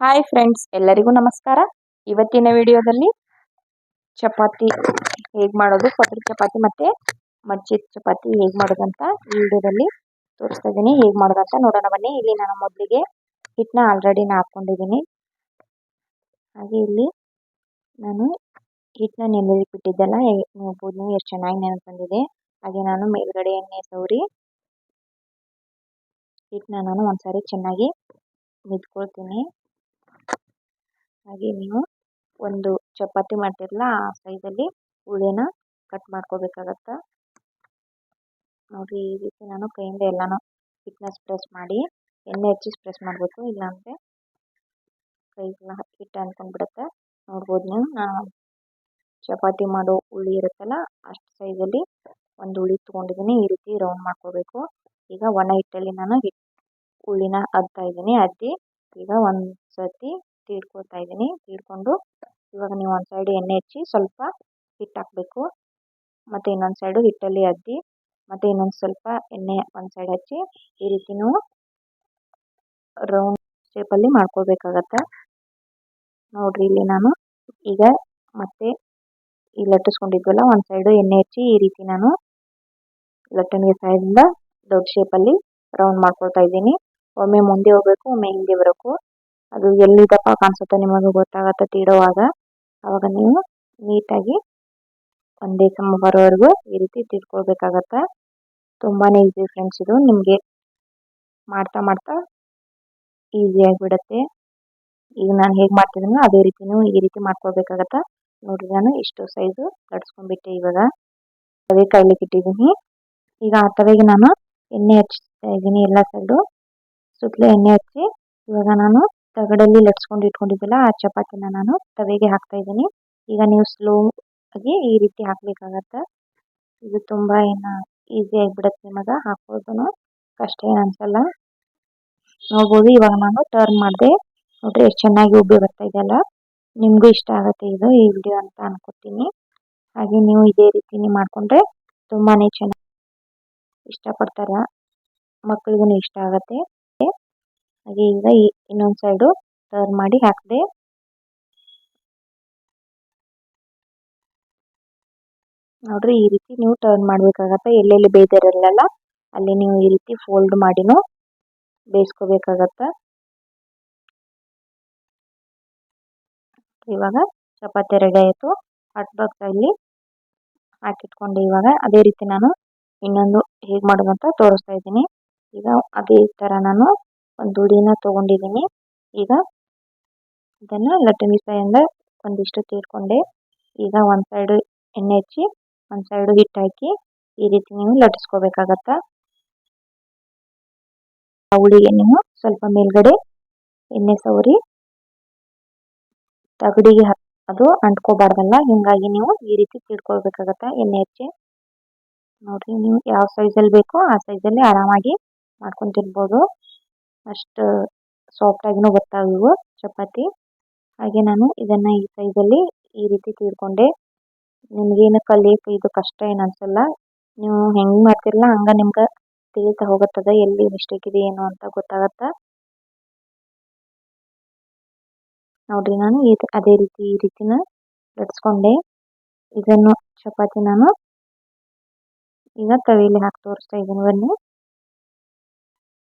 Hi friends ಎಲ್ಲರಿಗೂ ನಮಸ್ಕಾರ. ಇವತ್ತಿನ ವಿಡಿಯೋದಲ್ಲಿ ಚಪಾತಿ ಹೇಗೆ ಮಾಡೋದು ಪತ್ರ ಚಪಾತಿ ಮತ್ತು ಮಜ್ಜಿದ ಚಪಾತಿ ಹೇಗೆ ಮಾಡೋದು ಅಂತ ಈ ವಿಡಿಯೋದಲ್ಲಿ ತೋರಿಸ್ತಾ ಇದ್ದೀನಿ ಹೇಗೆ ಮಾಡೋದು ಅಂತ ನೋಡೋಣ ಬನ್ನಿ. ಇಲ್ಲಿ ನಾನು ಮೊದಲಿಗೆ ಹಿಟ್ಟನ್ನ ಆಲ್ರೆಡಿ ಹಾಕ್ಕೊಂಡಿದ್ದೀನಿ ಹಾಗೆ ಇಲ್ಲಿ ನಾನು ಹಿಟ್ಟನ್ನ ನೆನೆಲಿಕ್ಕೆ ಬಿಟ್ಟಿದ್ದೆಲ್ಲ ನೋಡ್ಬೋದು ಎಷ್ಟು ಚೆನ್ನಾಗಿ ನೆನಪು ಬಂದಿದೆ. ಹಾಗೆ ನಾನು ಮೇಲ್ಗಡೆ ಎಣ್ಣೆ ಸೌರಿ ಹಿಟ್ಟನ್ನ ನಾನು ಒಂದ್ಸಾರಿ ಚೆನ್ನಾಗಿ ಮಿದ್ಕೊಳ್ತೀನಿ. ಹಾಗೆ ನೀವು ಒಂದು ಚಪಾತಿ ಮಾಡ್ತಿರಲ್ಲ ಆ ಸೈಜಲ್ಲಿ ಹುಳಿನ ಕಟ್ ಮಾಡ್ಕೋಬೇಕಾಗತ್ತೆ? ನೋಡಿರಿ, ಈ ರೀತಿ ನಾನು ಕೈಯಿಂದ ಎಲ್ಲನೂ ಹಿಟ್ಟನ್ನ ಪ್ರೆಸ್ ಮಾಡಿ, ಎಣ್ಣೆ ಹಚ್ಚಿ ಪ್ರೆಸ್ ಮಾಡಬೇಕು, ಇಲ್ಲಾಂದರೆ ಕೈಗೆಲ್ಲ ಹಿಟ್ಟು ಅಂದ್ಕೊಂಡ್ಬಿಡುತ್ತೆ ನೋಡ್ಬೋದು ನೀವು ಚಪಾತಿ ಮಾಡೋ ಉಳಿ ಇರುತ್ತಲ್ಲ, ಅಷ್ಟು ಸೈಜಲ್ಲಿ ಒಂದು ಉಳಿ ತೊಗೊಂಡಿದ್ದೀನಿ, ಈ ರೀತಿ ರೌಂಡ್ ಮಾಡ್ಕೋಬೇಕು. ಈಗ ಒಣ ಹಿಟ್ಟಲ್ಲಿ ನಾನು ಹಿಟ್ಟು ಉಳ್ಳಿನ ಅದ್ತಾ ಇದ್ದೀನಿ, ಅದ್ದಿ ಈಗ ಒಂದು ಸತಿ ತೀಡ್ಕೊಳ್ತಾ ಇದ್ದೀನಿ. ತೀರ್ಕೊಂಡು ಇವಾಗ ನೀವು ಒಂದು ಸೈಡ್ ಎಣ್ಣೆ ಹಚ್ಚಿ ಸ್ವಲ್ಪ ಹಿಟ್ಟು ಹಾಕಬೇಕು. ಮತ್ತು ಇನ್ನೊಂದು ಸೈಡು ಹಿಟ್ಟಲ್ಲಿ ಅದ್ದಿ, ಮತ್ತು ಇನ್ನೊಂದು ಸ್ವಲ್ಪ ಎಣ್ಣೆ ಒಂದು ಸೈಡ್ ಹಚ್ಚಿ ಈ ರೀತಿ ನೀವು ರೌಂಡ್ ಶೇಪಲ್ಲಿ ಮಾಡ್ಕೊಳ್ಬೇಕಾಗತ್ತೆ? ನೋಡಿರಿ ಇಲ್ಲಿ ನಾನು ಈಗ ಮತ್ತೆ ಈ ಲಟ್ಟಿಸ್ಕೊಂಡಿದ್ವಲ್ಲ, ಒಂದು ಸೈಡು ಎಣ್ಣೆ ಹಚ್ಚಿ ಈ ರೀತಿ ನಾನು ಲಟ್ಟಣಿಗೆ ಸೈಡಿಂದ ದೊಡ್ಡ ಶೇಪಲ್ಲಿ ರೌಂಡ್ ಮಾಡ್ಕೊಳ್ತಾ ಇದ್ದೀನಿ. ಒಮ್ಮೆ ಮುಂದೆ ಹೋಗ್ಬೇಕು, ಒಮ್ಮೆ ಹಿಂದೆ ಬರಬೇಕು ಅದು ಎಲ್ಲಿ ದಪ್ಪ ಕಾಣಿಸುತ್ತೆ ನಿಮಗೆ ಗೊತ್ತಾಗತ್ತೆ ತೀಡೋವಾಗ ಅವಾಗ ನೀವು ನೀಟಾಗಿ ಒಂದೇ ಸಮ ಬರೋವರೆಗೂ ಈ ರೀತಿ ತಿಳ್ಕೊಳ್ಬೇಕಾಗತ್ತೆ. ತುಂಬಾ ಈಸಿ ಫ್ರೆಂಡ್ಸ್ ಇದು. ನಿಮಗೆ ಮಾಡ್ತಾ ಮಾಡ್ತಾ ಈಸಿ ಆಗಿಬಿಡತ್ತೆ. ಈಗ ನಾನು ಹೇಗೆ ಮಾಡ್ತಿದ್ದೀನೋ ಅದೇ ರೀತಿ ನೀವು ಈ ರೀತಿ ಮಾಡ್ಕೊಳ್ಬೇಕಾಗತ್ತೆ. ನೋಡಿ ನಾನು ಇಷ್ಟು ಸೈಜು ಲಟ್ಸ್ಕೊಂಡ್ಬಿಟ್ಟೆ ಇವಾಗ. ಅದೇ ಕಾಯ್ಲಿಕ್ಕೆ ಇಟ್ಟಿದ್ದೀನಿ. ಈಗ ಆ ತವೆಗೆ ನಾನು ಎಣ್ಣೆ ಹಚ್ತಾ ಇದ್ದೀನಿ, ಎಲ್ಲ ಸೈಡು. ಸುತ್ತಲೂ ಎಣ್ಣೆ ಹಚ್ಚಿ ಇವಾಗ ನಾನು ತಗಡಲ್ಲಿ ಲಟ್ಸ್ಕೊಂಡು ಇಟ್ಕೊಂಡಿದ್ದೆಲ್ಲ ಆ ಚಪಾತಿನ ನಾನು ತವೆಗೆ ಹಾಕ್ತಾ ಇದ್ದೀನಿ. ಈಗ ನೀವು ಸ್ಲೋ ಆಗಿ ಈ ರೀತಿ ಹಾಕ್ಬೇಕಾಗತ್ತೆ. ಇದು ತುಂಬ ಏನು ಈಸಿ ಆಗಿಬಿಡುತ್ತೆ ನಿಮಗೆ ಹಾಕೋದು ಕಷ್ಟ ಏನು ಅನ್ಸಲ್ಲ. ನೋಡ್ಬೋದು ಇವಾಗ ನಾನು ಟರ್ನ್ ಮಾಡಿದೆ. ನೋಡ್ರಿ ಎಷ್ಟು ಚೆನ್ನಾಗಿ ಉಬ್ಬಿ ಬರ್ತಾ ಇದೆಯಲ್ಲ ನಿಮಗೂ ಇಷ್ಟ ಆಗುತ್ತೆ ಇದು ಈ ವಿಡಿಯೋ ಅಂತ ಅನ್ಕೋತೀನಿ. ಹಾಗೆ ನೀವು ಇದೇ ರೀತಿನೇ ಮಾಡಿಕೊಂಡ್ರೆ ತುಂಬಾ ಚೆನ್ನಾಗಿ ಇಷ್ಟಪಡ್ತಾರೆ. ಮಕ್ಳಿಗೂ ಇಷ್ಟ ಆಗುತ್ತೆ. ಹಾಗೆ ಈಗ ಇನ್ನೊಂದು ಸೈಡು ಟರ್ನ್ ಮಾಡಿ ಹಾಕಿದೆ. ನೋಡ್ರಿ ಈ ರೀತಿ ನೀವು ಟರ್ನ್ ಮಾಡ್ಬೇಕಾಗತ್ತೆ. ಎಲ್ಲೆಲ್ಲಿ ಬೇಯ್ದಿರಲ್ಲ ಅಲ್ಲಿ ನೀವು ಈ ರೀತಿ ಫೋಲ್ಡ್ ಮಾಡಿನೂ ಬೇಯಿಸ್ಕೋಬೇಕಾಗತ್ತೆ. ಇವಾಗ ಚಪಾತಿ ರೆಡಿ ಆಯಿತು. ಹಾಟ್ ಬಾಕ್ಸಲ್ಲಿ ಹಾಕಿಟ್ಕೊಂಡೆ ಇವಾಗ ಅದೇ ರೀತಿ ನಾನು ಇನ್ನೊಂದು ಹೇಗೆ ಮಾಡೋದಂತ ತೋರಿಸ್ತಾ ಇದ್ದೀನಿ. ಈಗ ಅದೇ ಥರ ನಾನು ಒಂದು ದುಡಿನ ತೊಗೊಂಡಿದ್ದೀನಿ ಈಗ ಇದನ್ನು ಲಟ್ಟಣಿ ಸಹಾಯಿಂದ ಒಂದಿಷ್ಟು ತೀರ್ಕೊಂಡೆ. ಈಗ ಒಂದು ಸೈಡು ಎಣ್ಣೆ ಹಚ್ಚಿ, ಒಂದು ಸೈಡು ಹಿಟ್ಟು ಹಾಕಿ ಈ ರೀತಿ ನೀವು ಲಟ್ಟಿಸ್ಕೋಬೇಕಾಗತ್ತೆ? ಹುಳಿಗೆ ನೀವು ಸ್ವಲ್ಪ ಮೇಲ್ಗಡೆ ಎಣ್ಣೆ ಸವರಿ ತಗಡಿಗೆ ಅದು ಅಂಟ್ಕೋಬಾರ್ದಲ್ಲ, ಹಿಂಗಾಗಿ ನೀವು ಈ ರೀತಿ ತಿಳ್ಕೊಳ್ಬೇಕಾಗತ್ತೆ ಎಣ್ಣೆ ಹಚ್ಚಿ? ನೋಡ್ರಿ, ನೀವು ಯಾವ ಸೈಜಲ್ಲಿ ಬೇಕೋ ಆ ಸೈಜಲ್ಲಿ ಆರಾಮಾಗಿ ಮಾಡ್ಕೊಂಡು ತಿನ್ಬೋದು ಅಷ್ಟು ಸಾಫ್ಟಾಗಿನೂ ಬರ್ತಾವೆ ಇವು, ಚಪಾತಿ. ಹಾಗೆ ನಾನು ಇದನ್ನು ಈ ಸೈಜಲ್ಲಿ ಈ ರೀತಿ ತೀರ್ಕೊಂಡೆ. ನಿಮಗೇನು ಕಲಿಯೋಕೆ ಇದು ಕಷ್ಟ ಏನು ಅನಿಸಲ್ಲ. ನೀವು ಹೆಂಗೆ ಮಾಡ್ತಿರಲ್ಲ, ಹಂಗೆ ನಿಮ್ಗೆ ತಿಳಿತಾ ಹೋಗುತ್ತದೆ, ಎಲ್ಲಿ ಮಿಸ್ಟೇಕ್ ಇದೆ, ಏನು ಅಂತ ಗೊತ್ತಾಗತ್ತೆ? ನೋಡ್ರಿ ನಾನು ಈ ಅದೇ ರೀತಿ ಈ ರೀತಿನ ಲಟ್ಸ್ಕೊಂಡೆ ಇದನ್ನು, ಚಪಾತಿ ನಾನು ಈಗ ತವೆಯಲ್ಲಿ ಹಾಕಿ ತೋರಿಸ್ತಾ ಇದ್ದೀನಿ ಬನ್ನಿ.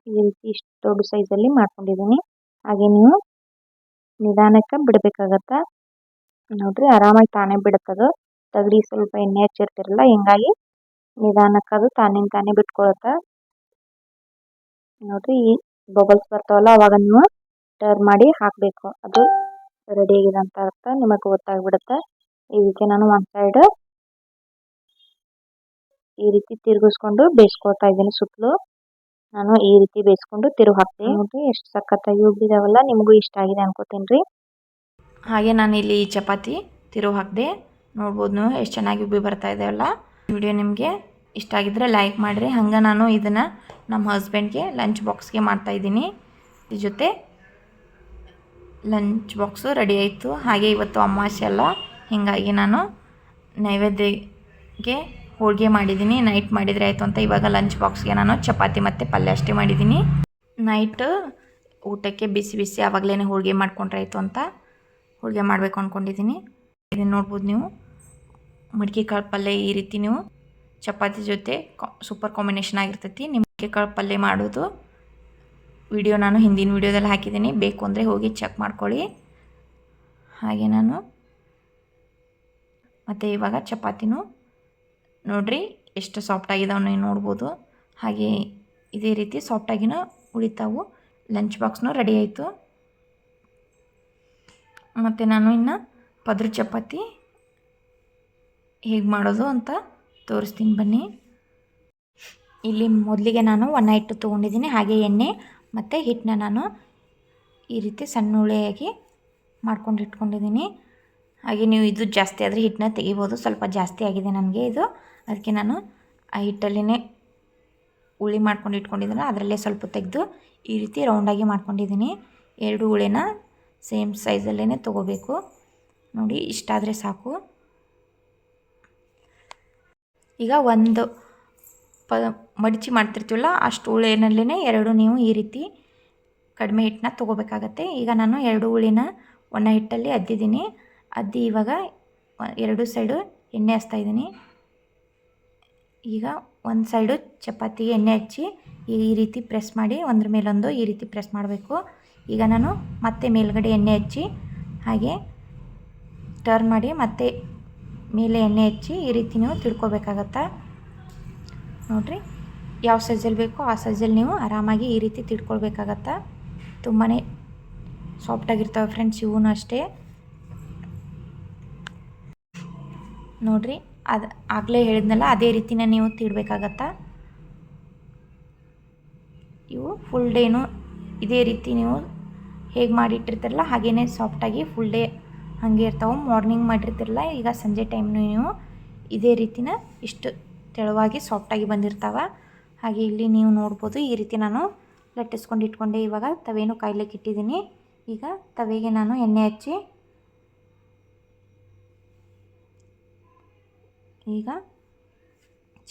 ಈ ರೀತಿ ಇಷ್ಟು ದೊಡ್ಡ ಸೈಜಲ್ಲಿ ಮಾಡ್ಕೊಂಡಿದ್ದೀನಿ. ಹಾಗೆ ನೀವು ನಿಧಾನಕ್ಕೆ ಬಿಡಬೇಕಾಗತ್ತೆ. ನೋಡ್ರಿ ಆರಾಮಾಗಿ ತಾನೇ ಬಿಡುತ್ತದು ತಗಡಿ ಸ್ವಲ್ಪ ಎಣ್ಣೆ ಹಚ್ಚಿರ್ತಿರಲ್ಲ, ಹಿಂಗಾಗಿ ನಿಧಾನಕ್ಕೆ ಅದು ತಾನೇ ತಾನೇ ಬಿಟ್ಕೊಳತ್ತೆ. ನೋಡ್ರಿ ಈ ಬಬಲ್ಸ್ ಬರ್ತಾವಲ್ಲ, ಅವಾಗ ನೀವು ಟರ್ನ್ ಮಾಡಿ ಹಾಕಬೇಕು. ಅದು ರೆಡಿ ಆಗಿದೆ ಅಂತ ಅರ್ಥ ನಿಮಗೆ ಗೊತ್ತಾಗ್ಬಿಡುತ್ತೆ. ಇದಕ್ಕೆ ನಾನು ಒಂದು ಸೈಡ್ ಈ ರೀತಿ ತಿರುಗಿಸ್ಕೊಂಡು ಬೇಯಿಸ್ಕೊಳ್ತಾ ಇದ್ದೀನಿ ಸುತ್ತಲೂ. ನಾನು ಈ ರೀತಿ ಬೇಯಿಸ್ಕೊಂಡು ತಿರುಗಿ ಹಾಕ್ತೀನಿ. ನೋಡ್ರಿ ಎಷ್ಟು ಸಖತ್ತಾಗಿ ಉಬ್ಬಿದಾವಲ್ಲ ನಿಮಗೂ ಇಷ್ಟ ಆಗಿದೆ ಅನ್ಕೋತೀನಿ ರೀ ಹಾಗೆ ನಾನು ಇಲ್ಲಿ ಚಪಾತಿ ತಿರುವು ಹಾಕಿದೆ ನೋಡ್ಬೋದು ನೀವು ಎಷ್ಟು ಚೆನ್ನಾಗಿ ಉಬ್ಬಿ ಬರ್ತಾ ಇದೆಯಲ್ಲ ವಿಡಿಯೋ ನಿಮಗೆ ಇಷ್ಟ ಆಗಿದ್ರೆ ಲೈಕ್ ಮಾಡಿರಿ. ಹಂಗೆ ನಾನು ಇದನ್ನು ನಮ್ಮ ಹಸ್ಬೆಂಡ್ಗೆ ಲಂಚ್ ಬಾಕ್ಸ್ಗೆ ಮಾಡ್ತಾಯಿದ್ದೀನಿ ಇದ್ರ ಜೊತೆ ಲಂಚ್ ಬಾಕ್ಸು ರೆಡಿ ಆಯಿತು. ಹಾಗೆ ಇವತ್ತು ಅಮಾವಾಸ್ಯೆ ಅಲ್ಲ ಹೀಗಾಗಿ ನಾನು ನೈವೇದ್ಯಗೆ ಹೋಳಿಗೆ ಮಾಡಿದ್ದೀನಿ. ನೈಟ್ ಮಾಡಿದರೆ ಆಯಿತು ಅಂತ ಇವಾಗ ಲಂಚ್ ಬಾಕ್ಸ್ಗೆ ನಾನು ಚಪಾತಿ ಮತ್ತು ಪಲ್ಯ ಅಷ್ಟೇ ಮಾಡಿದ್ದೀನಿ. ನೈಟ್ ಊಟಕ್ಕೆ ಬಿಸಿ ಬಿಸಿ ಆವಾಗಲೇ ಹೋಳಿಗೆ ಮಾಡ್ಕೊಂಡ್ರೆ ಆಯಿತು ಅಂತ ಹೋಳಿಗೆ ಮಾಡಬೇಕು ಅಂದ್ಕೊಂಡಿದ್ದೀನಿ ಇದನ್ನು ನೋಡ್ಬೋದು ನೀವು. ಮಡಿಕೆ ಕಾಳು ಪಲ್ಯ ಈ ರೀತಿ ನೀವು ಚಪಾತಿ ಜೊತೆ ಸೂಪರ್ ಕಾಂಬಿನೇಷನ್ ಆಗಿರ್ತೈತಿ. ನಿಮ್ಮ ಮಡಿಕೆ ಕಾಳು ಪಲ್ಯ ಮಾಡೋದು. ವಿಡಿಯೋ ನಾನು ಹಿಂದಿನ ವಿಡಿಯೋದಲ್ಲಿ ಹಾಕಿದ್ದೀನಿ. ಬೇಕು ಅಂದರೆ ಹೋಗಿ ಚೆಕ್ ಮಾಡ್ಕೊಳ್ಳಿ. ಹಾಗೆ ನಾನು ಮತ್ತು ಇವಾಗ ಚಪಾತಿನೂ ನೋಡ್ರಿ ಎಷ್ಟು ಸಾಫ್ಟಾಗಿದ್ದಾವೆ ನೀವು ನೋಡ್ಬೋದು. ಹಾಗೆ ಇದೇ ರೀತಿ ಸಾಫ್ಟಾಗಿನ ಉಳಿತಾವು. ಲಂಚ್ ಬಾಕ್ಸ್ನೂ ರೆಡಿ ಆಯಿತು. ಮತ್ತು ನಾನು ಇನ್ನು ಪದ್ರ ಚಪಾತಿ ಹೇಗೆ ಮಾಡೋದು ಅಂತ ತೋರಿಸ್ತೀನಿ ಬನ್ನಿ. ಇಲ್ಲಿ ಮೊದಲಿಗೆ ನಾನು ಒನ್ ಹಿಟ್ಟು ತೊಗೊಂಡಿದ್ದೀನಿ. ಹಾಗೆ ಎಣ್ಣೆ ಮತ್ತು ಹಿಟ್ಟನ್ನ ನಾನು ಈ ರೀತಿ ಸಣ್ಣ ಉಳಿಯಾಗಿ ಮಾಡ್ಕೊಂಡು ಇಟ್ಕೊಂಡಿದ್ದೀನಿ. ಹಾಗೆ ನೀವು ಇದು ಜಾಸ್ತಿ ಆದರೆ ಹಿಟ್ಟನ್ನ ತೆಗಿಬೋದು. ಸ್ವಲ್ಪ ಜಾಸ್ತಿ ಆಗಿದೆ ನನಗೆ ಇದು. ಅದಕ್ಕೆ ನಾನು ಆ ಹಿಟ್ಟಲ್ಲಿನೇ ಉಳಿ ಮಾಡ್ಕೊಂಡು ಇಟ್ಕೊಂಡಿದ್ದೀನಿ. ಅದರಲ್ಲೇ ಸ್ವಲ್ಪ ತೆಗೆದು ಈ ರೀತಿ ರೌಂಡಾಗಿ ಮಾಡ್ಕೊಂಡಿದ್ದೀನಿ. ಎರಡು ಉಳಿನ ಸೇಮ್ ಸೈಜಲ್ಲೇ ತೊಗೋಬೇಕು. ನೋಡಿ ಇಷ್ಟಾದರೆ ಸಾಕು. ಈಗ ಒಂದು ಪ, ಮಡಿಚಿ ಮಾಡ್ತಿರ್ತೀವಲ್ಲ, ಅಷ್ಟು ಉಳಿನಲ್ಲೇ ಎರಡು ನೀವು ಈ ರೀತಿ ಕಡಿಮೆ ಹಿಟ್ಟನ್ನ ತೊಗೋಬೇಕಾಗತ್ತೆ. ಈಗ ನಾನು ಎರಡು ಉಳಿನ ಒಣ ಹಿಟ್ಟಲ್ಲಿ ಅದ್ದಿದ್ದೀನಿ. ಅದ್ದಿ ಇವಾಗ ಎರಡು ಸೈಡು ಎಣ್ಣೆ ಹಚ್ತಾ ಇದ್ದೀನಿ. ಈಗ ಒಂದು ಸೈಡು ಚಪಾತಿಗೆ ಎಣ್ಣೆ ಹಚ್ಚಿ ಈ ರೀತಿ ಪ್ರೆಸ್ ಮಾಡಿ ಒಂದ್ರ ಮೇಲೊಂದು ಈ ರೀತಿ ಪ್ರೆಸ್ ಮಾಡಬೇಕು. ಈಗ ನಾನು ಮತ್ತೆ ಮೇಲ್ಗಡೆ ಎಣ್ಣೆ ಹಚ್ಚಿ ಹಾಗೆ ಟರ್ನ್ ಮಾಡಿ ಮತ್ತೆ ಮೇಲೆ ಎಣ್ಣೆ ಹಚ್ಚಿ ಈ ರೀತಿ ನೀವು ತಿಳ್ಕೊಬೇಕಾಗತ್ತೆ? ನೋಡಿರಿ, ಯಾವ ಸೈಜಲ್ಲಿ ಬೇಕೋ ಆ ಸೈಜಲ್ಲಿ ನೀವು ಆರಾಮಾಗಿ ಈ ರೀತಿ ತಿಳ್ಕೊಳ್ಬೇಕಾಗತ್ತೆ? ತುಂಬಾ ಸಾಫ್ಟಾಗಿರ್ತವೆ ಫ್ರೆಂಡ್ಸ್ ಇವೂ ಅಷ್ಟೇ. ನೋಡಿರಿ, ಅದು ಆಗಲೇ ಹೇಳಿದ್ನಲ್ಲ, ಅದೇ ರೀತಿನ ನೀವು ತಿಡ್ಬೇಕಾಗತ್ತಾ ಇವು ಫುಲ್ ಡೇನು ಇದೇ ರೀತಿ ನೀವು ಹೇಗೆ ಮಾಡಿಟ್ಟಿರ್ತೀರಲ್ಲ ಹಾಗೇ ಸಾಫ್ಟಾಗಿ ಫುಲ್ ಡೇ ಹಾಗೆ ಇರ್ತಾವೆ. ಮಾರ್ನಿಂಗ್ ಮಾಡಿರ್ತಿರಲ್ಲ, ಈಗ ಸಂಜೆ ಟೈಮ್ನು ನೀವು ಇದೇ ರೀತಿನ ಇಷ್ಟು ತೆಳುವಾಗಿ ಸಾಫ್ಟಾಗಿ ಬಂದಿರ್ತಾವೆ. ಹಾಗೆ ಇಲ್ಲಿ ನೀವು ನೋಡ್ಬೋದು, ಈ ರೀತಿ ನಾನು ಲಟ್ಟಿಸ್ಕೊಂಡು ಇಟ್ಕೊಂಡೆ ಇವಾಗ ತವೇನು ಕಾಯ್ಲಿಕ್ಕೆ ಇಟ್ಟಿದ್ದೀನಿ. ಈಗ ತವೆಗೆ ನಾನು ಎಣ್ಣೆ ಹಚ್ಚಿ ಈಗ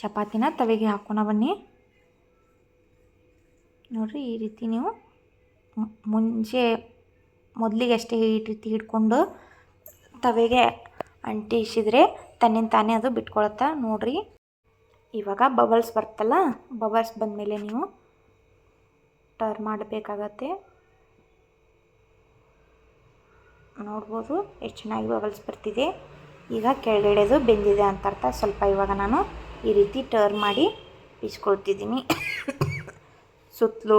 ಚಪಾತಿನ ತವೆಗೆ ಹಾಕೋಣ ಬನ್ನಿ. ನೋಡಿರಿ ಈ ರೀತಿ ನೀವು ಮುಂಚೆ ಮೊದಲಿಗೆ ಅಷ್ಟೇ ಈ ರೀತಿ ಹಿಡ್ಕೊಂಡು ತವೆಗೆ ಅಂಟಿಸಿದರೆ ತನ್ನಿಂದ ತಾನೇ ಅದು ಬಿಟ್ಕೊಳತ್ತ ನೋಡಿರಿ. ಇವಾಗ ಬಬಲ್ಸ್ ಬರ್ತಲ್ಲ ಬಬಲ್ಸ್ ಬಂದಮೇಲೆ ನೀವು ಟರ್ ಮಾಡಬೇಕಾಗತ್ತೆ. ನೋಡ್ಬೋದು, ಎಷ್ಟು ಚೆನ್ನಾಗಿ ಬಬಲ್ಸ್ ಬರ್ತಿದೆ. ಈಗ ಕೆಳಗಡೆದು ಬೆಂದಿದೆ ಅಂತ ಅರ್ಥ. ಸ್ವಲ್ಪ ಇವಾಗ ನಾನು ಈ ರೀತಿ ಟರ್ನ್ ಮಾಡಿ ಬೀಸ್ಕೊಳ್ತಿದ್ದೀನಿ ಸುತ್ತಲೂ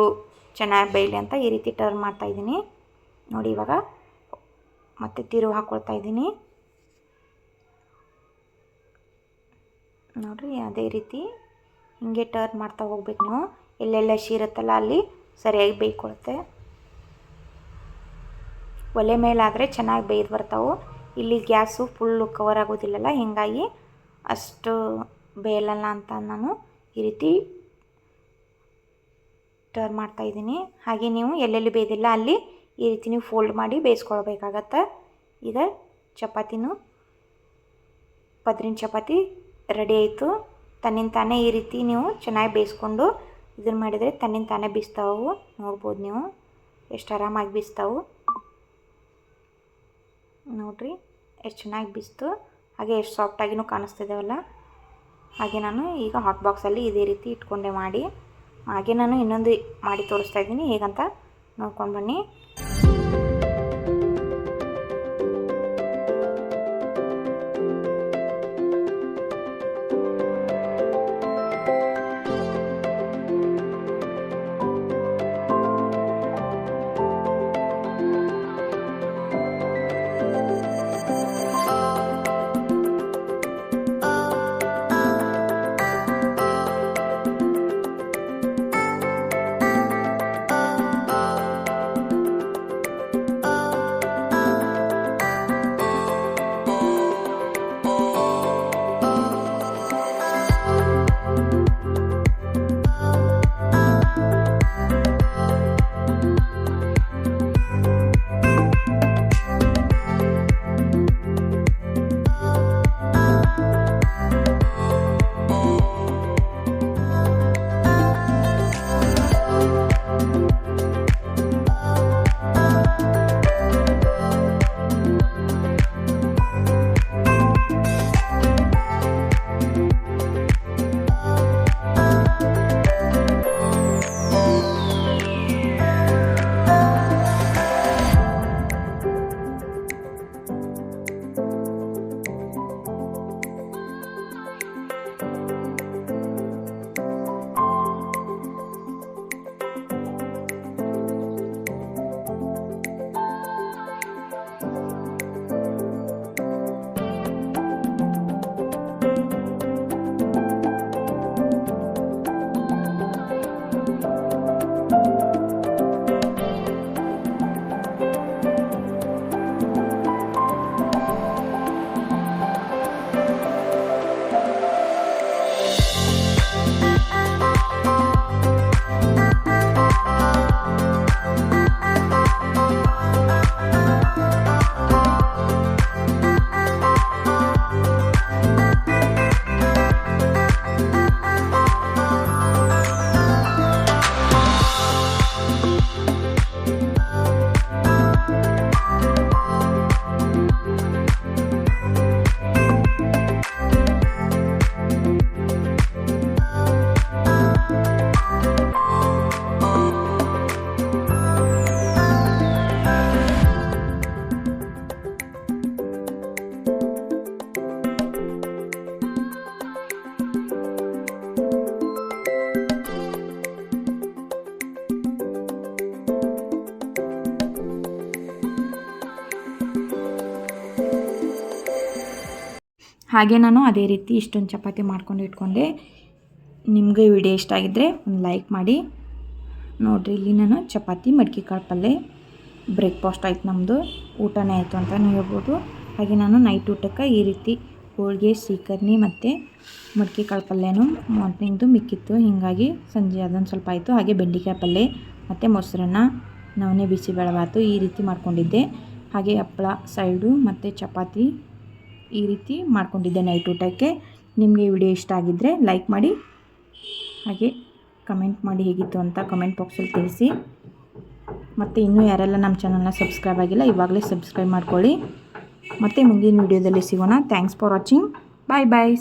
ಚೆನ್ನಾಗಿ ಬೇಯಲಿ ಅಂತ ಈ ರೀತಿ ಟರ್ನ್ ಮಾಡ್ತಾಯಿದ್ದೀನಿ ನೋಡಿ ಇವಾಗ ಮತ್ತೆ ತಿರು ಹಾಕ್ಕೊಳ್ತಾ ಇದ್ದೀನಿ. ನೋಡಿರಿ, ಅದೇ ರೀತಿ ಹೀಗೆ ಟರ್ನ್ ಮಾಡ್ತಾ ಹೋಗ್ಬೇಕು ನೀವು. ಎಲ್ಲೆಲ್ಲ ಶೀರತ್ತಲ್ಲ, ಅಲ್ಲಿ ಸರಿಯಾಗಿ ಬೇಯ್ಕೊಳುತ್ತೆ. ಒಲೆ ಮೇಲಾದರೆ ಚೆನ್ನಾಗಿ ಬೇಯ್ದು ಬರ್ತಾವೆ. ಇಲ್ಲಿ ಗ್ಯಾಸು ಫುಲ್ಲು ಕವರ್ ಆಗೋದಿಲ್ಲಲ್ಲ, ಹೀಗಾಗಿ ಅಷ್ಟು ಬೇಯಲ್ಲ ಅಂತ ನಾನು ಈ ರೀತಿ ಟರ್ನ್ ಮಾಡ್ತಾಯಿದ್ದೀನಿ ಹಾಗೆ ನೀವು ಎಲ್ಲೆಲ್ಲಿ ಬೇಯ್ದಿಲ್ಲ ಅಲ್ಲಿ ಈ ರೀತಿ ನೀವು ಫೋಲ್ಡ್ ಮಾಡಿ ಬೇಯಿಸ್ಕೊಳ್ಬೇಕಾಗತ್ತೆ. ಈಗ ಚಪಾತಿನೂ ಪದ್ರಿನ ಚಪಾತಿ ರೆಡಿ ಆಯಿತು. ತನ್ನಿಂದ ತಾನೇ ಈ ರೀತಿ ನೀವು ಚೆನ್ನಾಗಿ ಬೇಯಿಸ್ಕೊಂಡು ಇದನ್ನು ಮಾಡಿದರೆ ತನ್ನಿಂದ ತಾನೇ ಬೀಸ್ತಾವು ನೋಡ್ಬೋದು ನೀವು, ಎಷ್ಟು ಆರಾಮಾಗಿ ಬೀಸ್ತಾವು. ನೋಡಿರಿ, ಎಷ್ಟು ಚೆನ್ನಾಗಿ ಬಿಸ್ತು. ಹಾಗೆ ಎಷ್ಟು ಸಾಫ್ಟಾಗಿನೂ ಕಾಣಿಸ್ತಿದ್ದೇವಲ್ಲ ಹಾಗೆ ನಾನು ಈಗ ಹಾಟ್ ಬಾಕ್ಸಲ್ಲಿ ಇದೇ ರೀತಿ ಇಟ್ಕೊಂಡೆ ಮಾಡಿ. ಹಾಗೆ ನಾನು ಇನ್ನೊಂದು ಮಾಡಿ ತೋರಿಸ್ತಾ ಇದ್ದೀನಿ, ಹೇಗಂತ ನೋಡ್ಕೊಂಡು ಬನ್ನಿ. ಹಾಗೆ ನಾನು ಅದೇ ರೀತಿ ಇಷ್ಟೊಂದು ಚಪಾತಿ ಮಾಡ್ಕೊಂಡು ಇಟ್ಕೊಂಡೆ. ನಿಮಗೆ ವಿಡಿಯೋ ಇಷ್ಟ ಆಗಿದ್ದರೆ ಒಂದು ಲೈಕ್ ಮಾಡಿ. ನೋಡಿರಿ, ಇಲ್ಲಿ ನಾನು ಚಪಾತಿ ಮಡಿಕೆ ಕಾಳು ಪಲ್ಯ ಬ್ರೇಕ್ಫಾಸ್ಟ್ ಆಯ್ತು ನಮ್ಮದು ಊಟನೇ ಆಯಿತು ಅಂತಲೇ ಹೇಳ್ಬೋದು. ಹಾಗೆ ನಾನು ನೈಟ್ ಊಟಕ್ಕೆ ಈ ರೀತಿ ಹೋಳಿಗೆ, ಸೀಕರ್ಣಿ ಮತ್ತು ಮಡಿಕೆ ಕಾಳು ಪಲ್ಯನೂ ಮಾರ್ನಿಂಗ್ದು ಮಿಕ್ಕಿತ್ತು. ಹೀಗಾಗಿ ಸಂಜೆ ಅದೊಂದು ಸ್ವಲ್ಪ ಆಯಿತು. ಹಾಗೆ ಬೆಂಡೆಕಾಯಿ ಪಲ್ಯ ಮತ್ತು ಮೊಸರನ್ನ ನವನೆ ಬಿಸಿ ಬೆಳವಾತು ಈ ರೀತಿ ಮಾಡ್ಕೊಂಡಿದ್ದೆ. ಹಾಗೆ ಹಪ್ಪಳ, ಸೈಡು ಮತ್ತು ಚಪಾತಿ ಈ ರೀತಿ ಮಾಡ್ಕೊಂಡಿದ್ದೆ ನೈಟ್ ಊಟಕ್ಕೆ. ನಿಮಗೆ ವಿಡಿಯೋ ಇಷ್ಟ ಆಗಿದ್ದರೆ ಲೈಕ್ ಮಾಡಿ, ಹಾಗೆ ಕಮೆಂಟ್ ಮಾಡಿ ಹೇಗಿತ್ತು ಅಂತ ಕಮೆಂಟ್ ಬಾಕ್ಸಲ್ಲಿ ತಿಳಿಸಿ. ಮತ್ತು ಇನ್ನೂ ಯಾರೆಲ್ಲ ನಮ್ಮ ಚಾನಲ್ನ ಸಬ್ಸ್ಕ್ರೈಬ್ ಆಗಿಲ್ಲ, ಇವಾಗಲೇ ಸಬ್ಸ್ಕ್ರೈಬ್ ಮಾಡ್ಕೊಳ್ಳಿ. ಮತ್ತು ಮುಂದಿನ ವಿಡಿಯೋದಲ್ಲಿ ಸಿಗೋಣ. Thanks for watching bye bye